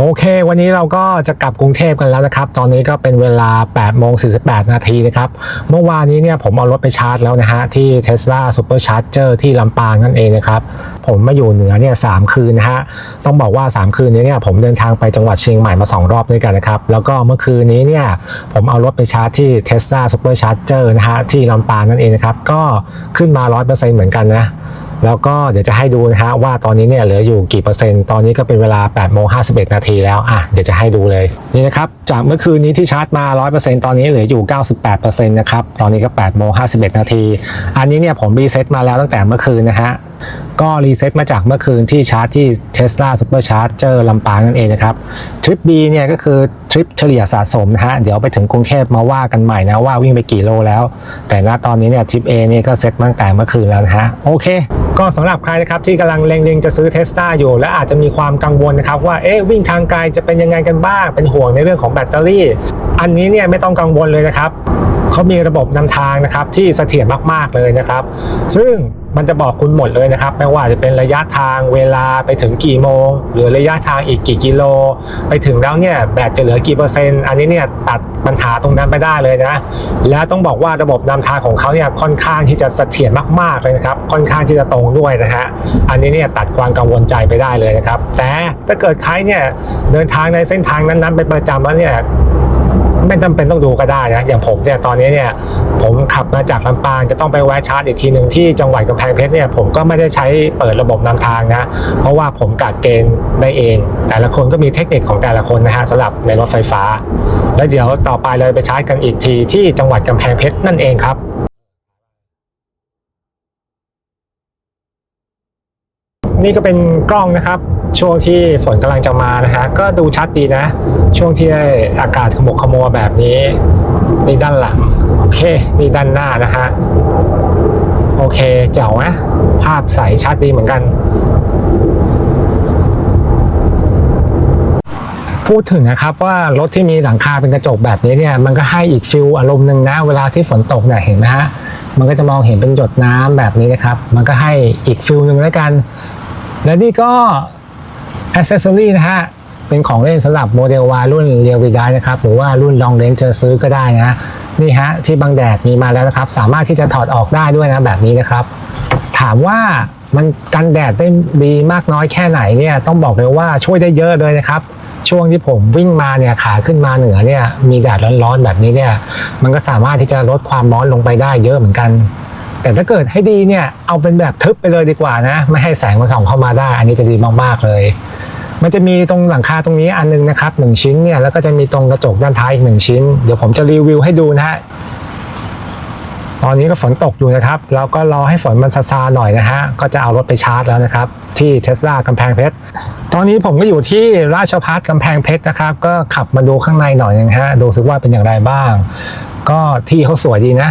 โอเค วันนี้เราก็จะกลับกรุงเทพกันแล้วนะครับ ตอนนี้ก็เป็นเวลา8โมง48 นาทีนะครับ เมื่อวานนี้เนี่ยผมเอารถไปชาร์จแล้วนะฮะ ที่ Tesla Supercharger ที่ลำปางนั่นเองนะครับ ผมมาอยู่เหนือเนี่ยสามคืนนะฮะ ต้องบอกว่า 3 คืนนี้เนี่ยผมเดินทางไปจังหวัดเชียงใหม่มา 2 รอบด้วยกันนะครับ แล้วก็เมื่อคืนนี้เนี่ยผมเอารถไปชาร์จที่ Tesla Supercharger นะฮะที่ลำปางนั่นเองนะครับ ก็ขึ้นมา 100%เหมือนกันนะ แล้วก็เดี๋ยวจะให้ดูนะฮะว่าตอนนี้เนี่ยเหลืออยู่กี่เปอร์เซ็นต์ตอนนี้ก็เป็นเวลา8โมง51 นาทีแล้วอะเดี๋ยวจะให้ดูเลยนี่นะครับจากเมื่อคืนนี้ที่ชาร์จมา 100%ตอนนี้เหลืออยู่ 98%นะครับตอนนี้ก็8โมง51 นาที อันนี้เนี่ยผมรีเซ็ตมาแล้วตั้งแต่เมื่อคืนนะฮะก็รีเซ็ตมาจากเมื่อคืนที่ชาร์จที่ Tesla Supercharger ลำปางนั่นเองนะครับ ทริป B เนี่ยก็คือทริปเฉลี่ยสะสมนะฮะ เดี๋ยวไปถึงกรุงเทพมาว่ากันใหม่นะว่าวิ่งไปกี่โลแล้ว แต่ณตอนนี้เนี่ยทริป A นี่ก็เซ็ตตั้งแต่เมื่อคืนแล้วนะฮะ โอเค ก็สำหรับใครนะครับที่กำลังเล็งๆจะซื้อเทส l a อยู่ และอาจจะมีความกังวลนะครับว่าเอ๊ะวิ่งทางไกลจะเป็นยังไงกันบ้าง เป็นห่วงในเรื่องของแบตเตอรี่ อันนี้เนี่ยไม่ต้องกังวลเลยนะครับเขามีระบบนำทางนะครับที่เสถียรมากๆเลยนะครับ ซึ่ง มันจะบอกคุณหมดเลยนะครับ ไม่ว่าจะเป็นระยะทางเวลาไปถึงกี่โมง หรือระยะทางอีกกี่กิโล ไปถึงแล้วเนี่ยแบตจะเหลือกี่เปอร์เซ็นต์อันนี้เนี่ยตัดปัญหาตรงนั้นไปได้เลยนะ แล้วต้องบอกว่าระบบนำทางของเขาเนี่ยค่อนข้างที่จะเสถียรมากๆเลยนะครับ ค่อนข้างที่จะตรงด้วยนะฮะอันนี้เนี่ยตัดความกังวลใจไปได้เลยนะครับ แต่ถ้าเกิดใครเนี่ยเดินทางในเส้นทางนั้นๆเป็นประจำแล้วเนี่ย ไม่จำเป็นต้องดูก็ได้นะอย่างผมเนี่ยตอนนี้เนี่ยผมขับมาจากลำปางจะต้องไปแวะชาร์จอีกทีหนึ่งที่จังหวัดกำแพงเพชรเนี่ยผมก็ไม่ได้ใช้เปิดระบบนำทางนะ เพราะว่าผมกัดเกณฑ์ได้เอง แต่ละคนก็มีเทคนิคของแต่ละคนนะฮะสำหรับในรถไฟฟ้า แล้วเดี๋ยวต่อไปเลยไปชาร์จกันอีกทีที่จังหวัดกำแพงเพชรนั่นเองครับนี่ก็เป็นกล้องนะครับ ช่วงที่ฝนกำลังจะมานะฮะก็ดูชัดดีนะ ช่วงที่อากาศขมุกขมัวแบบนี้นี่ด้านหลัง โอเคนี่ด้านหน้านะฮะโอเคเจ๋วไหมภาพใสชัดดีเหมือนกันพูดถึงนะครับว่ารถที่มีหลังคาเป็นกระจกแบบนี้เนี่ยมันก็ให้อีกฟิลอารมณ์หนึ่งนะเวลาที่ฝนตกเนี่ยเห็นไหมฮะมันก็จะมองเห็นเป็นหยดน้ำแบบนี้นะครับ มันก็ให้อีกฟิลหนึ่งแล้วกัน และนี่ก็ อ c เซสซอรี่นะฮะเป็นของเล่นสำหรับโมเดล Y รุ่นเรียววีดานะครับ หรือว่ารุ่นลองเลนจะซื้อก็ได้นะนี่ฮะที่บังแดดมีมาแล้วนะครับ สามารถที่จะถอดออกได้ด้วยนะแบบนี้นะครับ ถามว่ามันกันแดดได้ดีมากน้อยแค่ไหนเนี่ยต้องบอกเลยว่าช่วยได้เยอะเลยนะครับ ช่วงที่ผมวิ่งมาเนี่ยขาขึ้นมาเหนือเนี่ยมีแดดร้อนๆแบบนี้เนี่ยมันก็สามารถที่จะลดความร้อนลงไปได้เยอะเหมือนกัน แต่ถ้าเกิดให้ดีเนี่ยเอาเป็นแบบทึบไปเลยดีกว่านะ ไม่ให้แสงมันส่องเข้ามาได้ อันนี้จะดีมากๆเลย มันจะมีตรงหลังคาตรงนี้อันนึงนะครับหนึ่งชิ้นเนี่ยแล้วก็จะมีตรงกระจกด้านท้ายอีกหนึ่งชิ้น เดี๋ยวผมจะรีวิวให้ดูนะฮะตอนนี้ก็ฝนตกอยู่นะครับแล้วก็รอให้ฝนมันซาซาๆหน่อยนะฮะก็จะเอารถไปชาร์จแล้วนะครับ ที่เทสลากำแพงเพชรตอนนี้ผมก็อยู่ที่ราชพัฒกำแพงเพชรนะครับ ก็ขับมาดูข้างในหน่อยนะฮะดูสึกว่าเป็นอย่างไรบ้าง ก็ที่เขาสวยดีนะ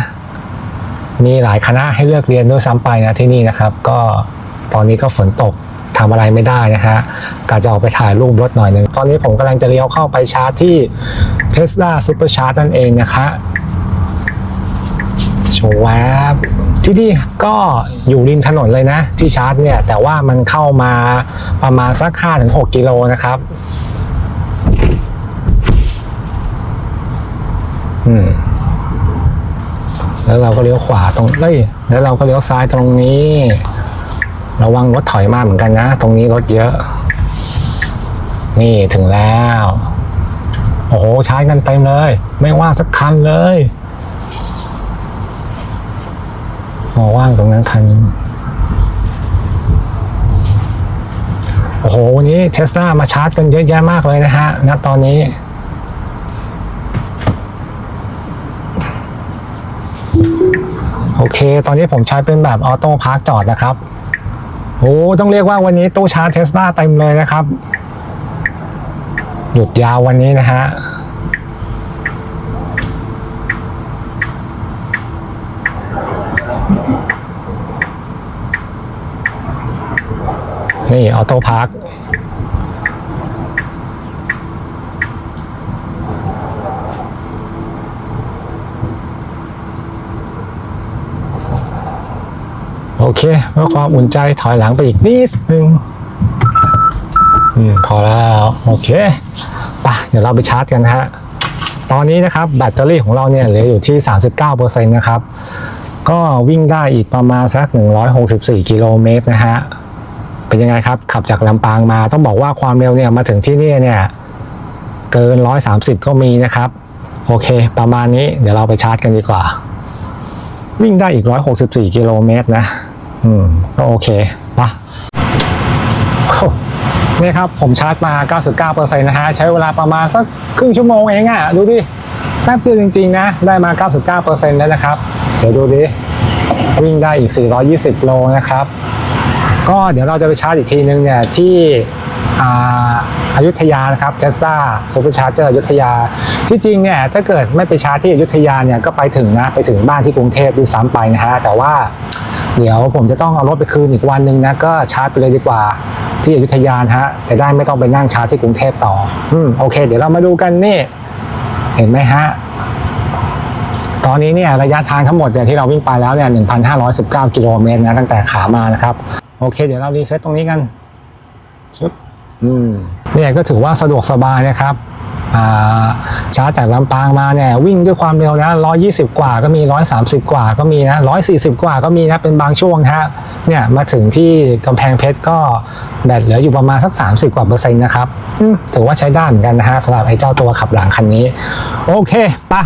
มีหลายคณะให้เลือกเรียนด้วยซ้ำไปนะที่นี่นะครับ ก็ตอนนี้ก็ฝนตกทำอะไรไม่ได้นะฮะกะจะออกไปถ่ายรูปรถหน่อยหนึ่งตอนนี้ผมกำลังจะเลี้ยวเข้าไปชาร์จที่ Tesla Supercharge นั่นเองนะคะโชว์แวบที่นี่ก็อยู่ริมถนนเลยนะ ที่ชาร์จเนี่ย แต่ว่ามันเข้ามาประมาณสัก5-6กิโลนะครับ อืม แล้วเราก็เลี้ยวขวาตรงเอ้ยแล้วเราก็เลี้ยวซ้ายตรงนี้ ระวังรถถอยมาเหมือนกันนะ ตรงนี้รถเยอะ นี่ถึงแล้ว โอ้โหใช้กันเต็มเลย ไม่ว่างสักคันเลยมอว่างตรงนั้นคันนึงโอ้โห วันนี้เทสลามาชาร์จกันเยอะแยะมากเลยนะฮะณตอนนี้ โอเค ตอนนี้ผมใช้เป็นแบบออโต้พาร์คจอดนะครับ โอ้ต้องเรียกว่าวันนี้ตู้ชาร์จเทสลาเต็มเลยนะครับ หยุดยาววันนี้นะฮะนี่ออโต้พาร์ค เคเพื่อความอุ่นใจถอยหลังไปอีกนิดนึงอืมพอแล้วโอเคไปเดี๋ยวเราไปชาร์จกันฮะตอนนี้นะครับแบตเตอรี่ของเราเนี่ยเหลืออยู่ที่ 39%นะครับ ก็วิ่งได้อีกประมาณสัก 164 กิโลเมตรนะฮะ เป็นยังไงครับ ขับจากลำปางมาต้องบอกว่าความเร็วเนี่ยมาถึงที่นี่เนี่ย เกิน 130 ก็มีนะครับ โอเค ประมาณนี้เดี๋ยวเราไปชาร์จกันดีกว่า วิ่งได้อีก 164 กิโลเมตรนะ อืมก็โอเคปะนี่ครับ ผมชาร์จมา 99%นะฮะ ใช้เวลาประมาณสักครึ่งชั่วโมงเองอะ่ะ ดูดิแป๊บเดียวจริง ๆ นะ ได้มา 99%แล้วนะครับ เดี๋ยวดูดิ วิ่งได้อีก 420 โลนะครับ ก็เดี๋ยวเราจะไปชาร์จอีกทีนึงเนี่ย ที่อาอยุธยานะครับเทสลาซูเปอร์ชาร์เจอร์อยุธยา ที่จริงเนี่ยถ้าเกิดไม่ไปชาร์จที่อยุธยาเนี่ยก็ไปถึงนะ ไปถึงบ้านที่กรุงเทพด้วยซ้ำไปนะฮะ แต่ว่า เดี๋ยวผมจะต้องเอารถไปคืนอีกวันหนึ่งนะก็ชาร์จไปเลยดีกว่า ที่อยุธยานะฮะแต่ได้ไม่ต้องไปนั่งชาร์จที่กรุงเทพต่อ อืมโอเค เดี๋ยวเรามาดูกันนี่ เห็นไหมฮะตอนนี้เนี่ยระยะทางทั้งหมดเนี่ยที่เราวิ่งไปแล้วเนี่ย 1,519 กิโลเมตรนะตั้งแต่ขามานะครับ โอเค เดี๋ยวเรารีเซ็ตตรงนี้กันชึบอืมเนี่ยก็ถือว่าสะดวกสบายนะครับอ่า ชาร์จจากลำปางมาเนี่ยวิ่งด้วยความเร็วนะ120 กว่าก็มี 130 กว่าก็มีนะ140 กว่าก็มีนะเป็นบางช่วงนะฮะเนี่ยมาถึงที่กำแพงเพชรก็แบตเหลืออยู่ประมาณสัก 30 กว่าเปอร์เซ็นต์นะครับถือว่าใช้ได้เหมือนกันนะฮะสำหรับไอ้เจ้าตัวขับหลังคันนี้ โอเคปะ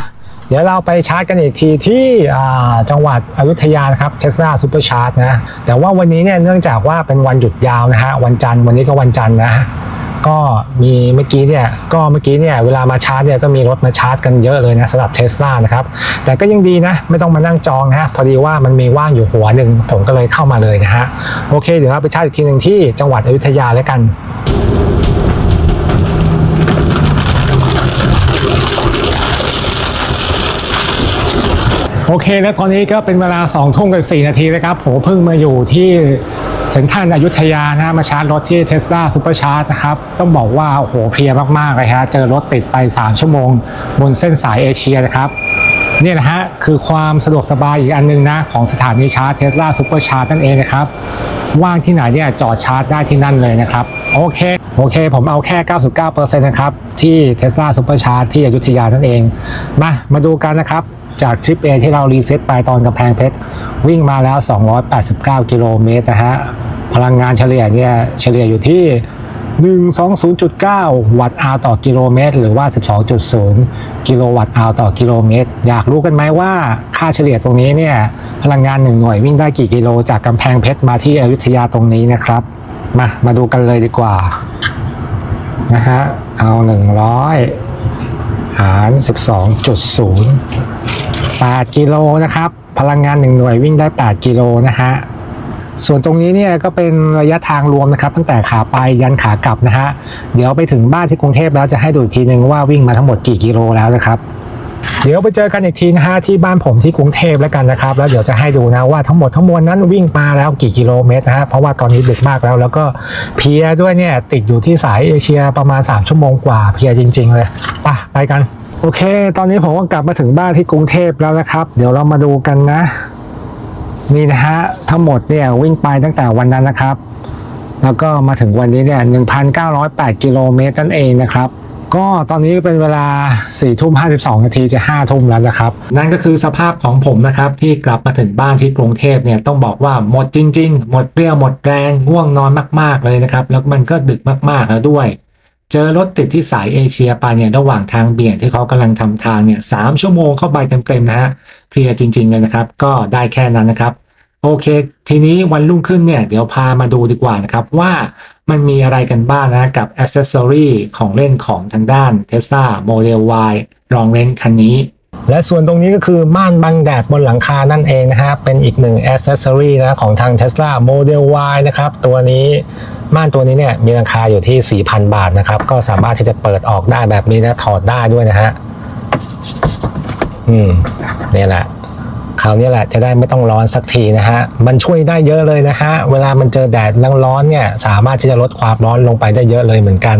เดี๋ยวเราไปชาร์จกันอีกทีที่จังหวัดอยุธยานครับเทสลาซูเปอร์ชาร์จนะแต่ว่าวันนี้เนี่ยเนื่องจากว่าเป็นวันหยุดยาวนะฮะวันจันทร์วันนี้ก็วันจันทร์นะ ก็มีเมื่อกี้เนี่ยก็เมื่อกี้เนี่ยเวลามาชาร์จเนี่ยก็มีรถมาชาร์จกันเยอะเลยนะสำหรับเทสลานะครับแต่ก็ยังดีนะ ไม่ต้องมานั่งจองนะฮะพอดีว่ามันมีว่างอยู่หัวหนึ่งผมก็เลยเข้ามาเลยนะฮะโอเคเดี๋ยวเราไปชาร์จอีกทีหนึ่งที่จังหวัดอยุธยาแล้วกันโอเค แล้วตอนนี้ก็เป็นเวลา2ทุ่มกับ4นาทีนะครับผมเพิ่งมาอยู่ที่ ถึงท่านอยุธยานะมาชาร์จรถที่เทสลาซูเปอร์ชาร์จนะครับ ต้องบอกว่าโอ้โหเพลียมากๆเลยฮะเจอรถติดไป 3 ชั่วโมง บนเส้นสายเอเชียนะครับ นี่นะฮะคือความสะดวกสบายอีกอันหนึงนะ ของสถานีชาร์จเทสลาซูเปอร์ชาร์จนั่นเองนะครับ ว่างที่ไหนเนี่ยจอดชาร์จได้ที่นั่นเลยนะครับ โอเค โอเค ผมเอาแค่ 99%นะครับ ที่ Tesla Super Charge ที่อยุธยานั่นเอง มา มาดูกันนะครับ จากทริป A ที่เรารีเซ็ตไปตอนกำแพงเพชร วิ่งมาแล้ว 289 กิโลเมตรนะฮะ พลังงานเฉลี่ยเนี่ยเฉลี่ยอยู่ที่ 120.9 วัตต์อาวต่อกิโลเมตร หรือว่า 12.0 กิโลวัตต์อาวต่อกิโลเมตร อยากรู้กันไหมว่าค่าเฉลี่ยตรงนี้เนี่ยพลังงาน1หน่วยวิ่งได้กี่กิโล จากกำแพงเพชรมาที่อยุธยาตรงนี้นะครับ มามาดูกันเลยดีกว่านะฮะเอา 100 หาร 12.0 8 กิโลนะครับ พลังงาน1หน่วยวิ่งได้ 8 กิโลนะฮะ ส่วนตรงนี้เนี่ยก็เป็นระยะทางรวมนะครับตั้งแต่ขาไปยันขากลับนะฮะเดี๋ยวไปถึงบ้านที่กรุงเทพแล้วจะให้ดูอีกทีนึงว่าวิ่งมาทั้งหมดกี่กิโลแล้วนะครับ เดี๋ยวไปเจอกันอีกทีนะฮะที่บ้านผมที่กรุงเทพแล้วกันนะครับ แล้วเดี๋ยวจะให้ดูนะว่าทั้งหมดทั้งมวลนั้นวิ่งมาแล้วกี่กิโลเมตรนะฮะเพราะว่าตอนนี้ดึกมากแล้ว แล้วก็เพียด้วยเนี่ยติดอยู่ที่สายเอเชียประมาณ 3 ชั่วโมงกว่าเพียจริง ๆ เลยไปไปกันโอเค ตอนนี้ผมก็กลับมาถึงบ้านที่กรุงเทพแล้วนะครับ เดี๋ยวเรามาดูกันนะ นี่นะฮะทั้งหมดเนี่ยวิ่งไปตั้งแต่วันนั้นนะครับ แล้วก็มาถึงวันนี้เนี่ย1,908 กิโลเมตรนั่นเองนะครับก็ตอนนี้เป็นเวลา4ทุ่ม52นาทีจะ5ทุ่มแล้วนะครับ นั่นก็คือสภาพของผมนะครับ ที่กลับมาถึงบ้านที่กรุงเทพเนี่ยต้องบอกว่าหมดจริง ๆ หมดเปรี้ยวหมดแรงง่วงนอนมาก ๆ เลยนะครับ แล้วมันก็ดึกมากๆแล้วด้วย เจอรถติดที่สายเอเชียไปเนี่ยระหว่างทางเบี่ยงที่เขากำลังทำทางเนี่ยสามชั่วโมงเข้าไปเต็มๆนะฮะเพลียจริง ๆ เลยนะครับ ก็ได้แค่นั้นนะครับ โอเค ทีนี้วันรุ่งขึ้นเนี่ย เดี๋ยวพามาดูดีกว่านะครับ ว่ามันมีอะไรกันบ้างนะกับอ c เซสซอรีของเล่นของทางด้าน Tesla Model Y รองเลนคันนี้ และส่วนตรงนี้ก็คือม่านบังแดดบนหลังคานั่นเองนะฮะเป็นอีกหนึ่งอ c เซสซอรีนะของทาง Tesla Model Y นะครับ ตัวนี้ม่านตัวนี้เนี่ยมีราคาอยู่ที่ 4,000 บาทนะครับ ก็สามารถที่จะเปิดออกได้แบบนี้นะถอดได้ด้วยนะฮะอืมเนี่ยแหละ คราวนี้แหละจะได้ไม่ต้องร้อนสักทีนะฮะ มันช่วยได้เยอะเลยนะฮะ เวลามันเจอแดดร้อนๆเนี่ยสามารถที่จะลดความร้อนลงไปได้เยอะเลยเหมือนกัน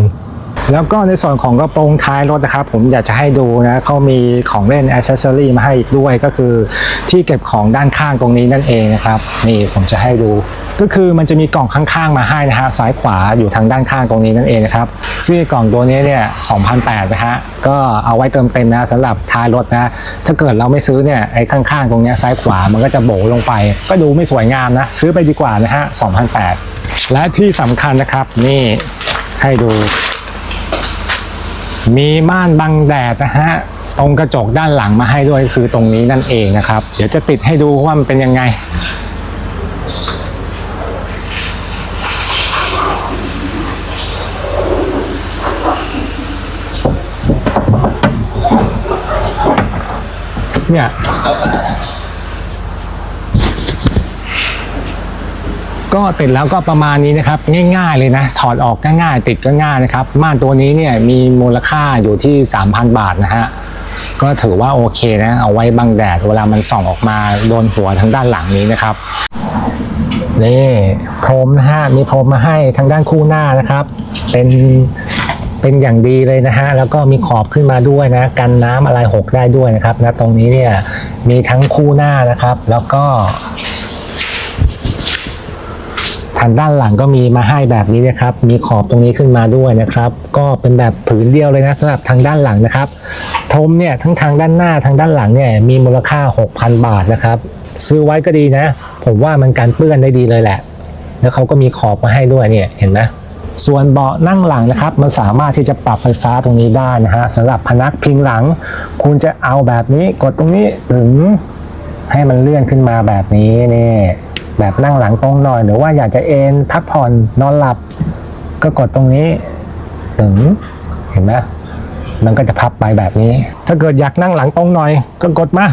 แล้วก็ในส่วนของกระโปรงท้ายรถนะครับ ผมอยากจะให้ดูนะเขามีของเล่นอ c เซสซอรีมาให้อีกด้วยก็คือที่เก็บของด้านข้างตรงนี้นั่นเองนะครับ นี่ผมจะให้ดู ก็คือมันจะมีกล่องข้างๆมาให้นะฮะซ้ายขวาอยู่ทางด้านข้างตรงนี้นั่นเองนะครับซึ่งกล่องตัวนี้เนี่ย2,008นะฮะก็เอาไว้เติมเต็มนะสำหรับท้ายรถนะถ้าเกิดเราไม่ซื้อเนี่ยไอ้ข้างๆตรงนี้ซ้ายขวามันก็จะโบลงไป ก็ดูไม่สวยงามนะซื้อไปดีกว่านะฮะ2,008และที่สำคัญนะครับนี่ให้ดู มีม่านบังแดดนะฮะตรงกระจกด้านหลังมาให้ด้วยคือตรงนี้นั่นเองนะครับ เดี๋ยวจะติดให้ดูว่ามันเป็นยังไง เนี่ยก็ติดแล้วก็ประมาณนี้นะครับ ง่ายๆเลยนะ ถอดออกง่ายๆ ติดก็ง่ายนะครับ ม่านตัวนี้เนี่ยมีมูลค่าอยู่ที่ 3,000 บาทนะฮะก็ถือว่าโอเคนะ เอาไว้บังแดดเวลามันส่องออกมาโดนหัวทางด้านหลังนี้นะครับนี่พรมนะฮะมีพรมมาให้ทางด้านคู่หน้านะครับ เป็น เป็นอย่างดีเลยนะฮะแล้วก็มีขอบขึ้นมาด้วยนะ กันน้ำอะไรหกได้ด้วยนะครับนะตรงนี้เนี่ยมีทั้งคู่หน้านะครับ แล้วก็ทางด้านหลังก็มีมาให้แบบนี้นะครับ มีขอบตรงนี้ขึ้นมาด้วยนะครับ ก็เป็นแบบผืนเดียวเลยนะสำหรับทางด้านหลังนะครับพรมเนี่ยทั้งทางด้านหน้าทางด้านหลังเนี่ยมีมูลค่า 6,000 บาทนะครับ ซื้อไว้ก็ดีนะ ผมว่ามันการเปื้อนได้ดีเลยแหละ แล้วเขาก็มีขอบมาให้ด้วยเนี่ยเห็นไหม ส่วนเบาะนั่งหลังนะครับ มันสามารถที่จะปรับไฟฟ้าตรงนี้ได้นะฮะสำหรับพนักพิงหลัง คุณจะเอาแบบนี้กดตรงนี้ถึงให้มันเลื่อนขึ้นมาแบบนี้นี่แบบนั่งหลังตรงหน่อย หรือว่าอยากจะเอนพักผ่อนนอนหลับ ก็กดตรงนี้ถึงเห็นไหมมันก็จะพับไปแบบนี้ ถ้าเกิดอยากนั่งหลังตรงหน่อย ก็กดมา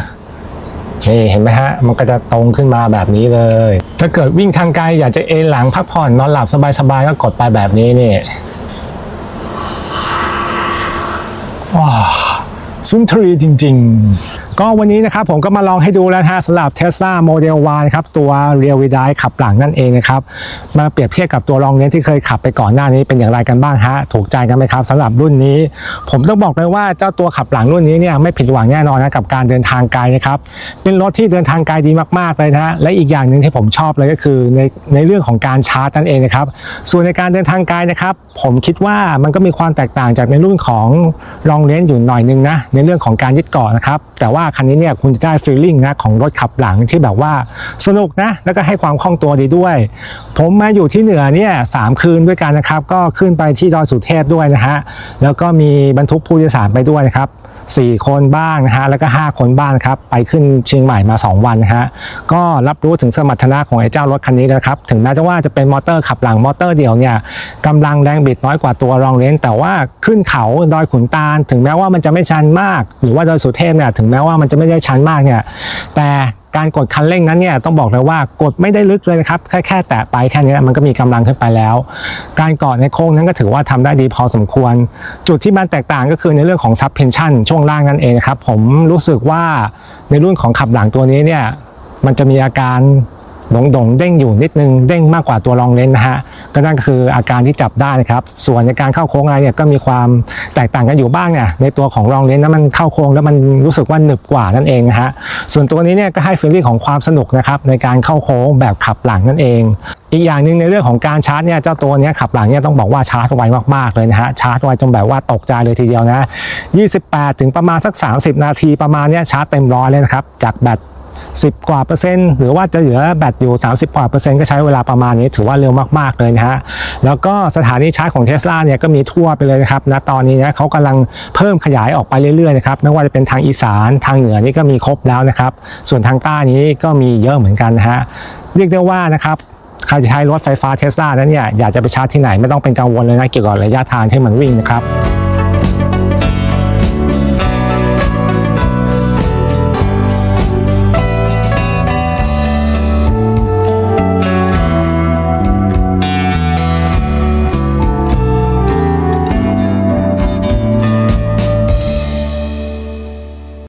นี่เห็นไหมฮะ มันก็จะตรงขึ้นมาแบบนี้เลย ถ้าเกิดวิ่งทางไกลอยากจะเอนหลังพักผ่อนนอนหลับสบายๆก็กดไปแบบนี้นี่ว้าวสุนทรีจริง ๆ ก็วันนี้นะครับผมก็มาลองให้ดูแล้วนะฮะสำหรับ Tesla Model Y ครับตัว Rear Wheel Drive ขับหลังนั่นเองนะครับมาเปรียบเทียบกับตัวรองเลี้นที่เคยขับไปก่อนหน้านี้เป็นอย่างไรกันบ้างฮะถูกใจกันไหมครับสำหรับรุ่นนี้ ผมต้องบอกเลยว่าเจ้าตัวขับหลังรุ่นนี้เนี่ยไม่ผิดหวังแน่นอนนะกับการเดินทางไกลนะครับเป็นรถที่เดินทางไกลดีมากๆเลยนะฮะและอีกอย่างหนึ่งที่ผมชอบเลยก็คือในในเรื่องของการชาร์จนั่นเองนะครับส่วนในการเดินทางไกลนะครับผมคิดว่ามันก็มีความแตกต่างจากในรุ่นของรองเลนอยู่หน่อยนึงนะในเรื่องของการยึดเกาะนะครับแต่ว่าคันนี้เนี่ยคุณจะได้ฟีลลิ่งนะของรถขับหลังที่แบบว่าสนุกนะ แล้วก็ให้ความคล่องตัวดีด้วย ผมมาอยู่ที่เหนือเนี่ยสามคืนด้วยกันนะครับ ก็ขึ้นไปที่ดอยสุเทพด้วยนะฮะแล้วก็มีบรรทุกผู้โดยสารไปด้วยนะครับ 4 คนบ้างนะฮะแล้วก็ 5 คนบ้างนครับไปขึ้นเชียงใหม่มา 2 วันนะฮะก็รับรู้ถึงสมรรถนะของไอ้เจ้ารถคันนี้นะครับถึงแม้จะว่าจะเป็นมอเตอร์ขับหลังมอเตอร์เดียวเนี่ยกำลังแรงบิดน้อยกว่าตัวรองเลนแต่ว่าขึ้นเขาดอยขุนตาล ถึงแม้ว่ามันจะไม่ชันมาก หรือว่าดอยสุเทพเนี่ยถึงแม้ว่ามันจะไม่ได้ชันมากเนี่ยแต่การกดคันเร่งนั้นเนี่ยต้องบอกเลยว่ากดไม่ได้ลึกเลยนะครับแค่แค่แตะไปแค่นี้มันก็มีกำลังขึ้นไปแล้ว การเกาะในโค้งนั้นก็ถือว่าทำได้ดีพอสมควร จุดที่มันแตกต่างก็คือในเรื่องของซับเพนชั่นช่วงล่างนั่นเองนะครับผมรู้สึกว่าในรุ่นของขับหลังตัวนี้เนี่ยมันจะมีอาการ หลงดงๆเด้งอยู่นิดนึงเด้งมากกว่าตัวรองเลนนะฮะก็นั่นก็คืออาการที่จับได้นะครับ ส่วนในการเข้าโค้งอะไรเนี่ยก็มีความแตกต่างกันอยู่บ้างเนี่ยในตัวของรองเลนนั้นมันเข้าโค้งแล้วมันรู้สึกว่าหนึบกว่านั่นเองนะฮะส่วนตัวนี้เนี่ยก็ให้ฟีลลิ่งของความสนุกนะครับในการเข้าโค้งแบบขับหลังนั่นเองอีกอย่างหนึ่งในเรื่องของการชาร์จเนี่ยเจ้าตัวนี้ขับหลังเนี่ยต้องบอกว่าชาร์จไวมากๆเลยนะฮะชาร์จไวจนแบบว่าตกใจเลยทีเดียวนะ 28 ถึงประมาณสัก 30 นาทีประมาณเนี้ยชาร์จเต็มร้อยเลยนะครับจากแบต 10 กว่าเปอร์เซ็นต์หรือว่าจะเหลือแบตอยู่ 30 กว่าเปอร์เซ็นต์ก็ใช้เวลาประมาณนี้ถือว่าเร็วมากๆเลยนะฮะแล้วก็สถานีชาร์จของเทสลาเนี่ยก็มีทั่วไปเลยนะครับณตอนนี้เนี่ยเขากำลังเพิ่มขยายออกไปเรื่อยๆนะครับไม่ว่าจะเป็นทางอีสานทางเหนือนี่ก็มีครบแล้วนะครับ ส่วนทางใต้นี้ก็มีเยอะเหมือนกันนะฮะเรียกได้ว่านะครับใครจะใช้รถไฟฟ้าเทสลานั้นเนี่ยอยากจะไปชาร์จที่ไหนไม่ต้องเป็นกังวลเลยนะเกี่ยวกับระยะทางที่มันวิ่งนะครับ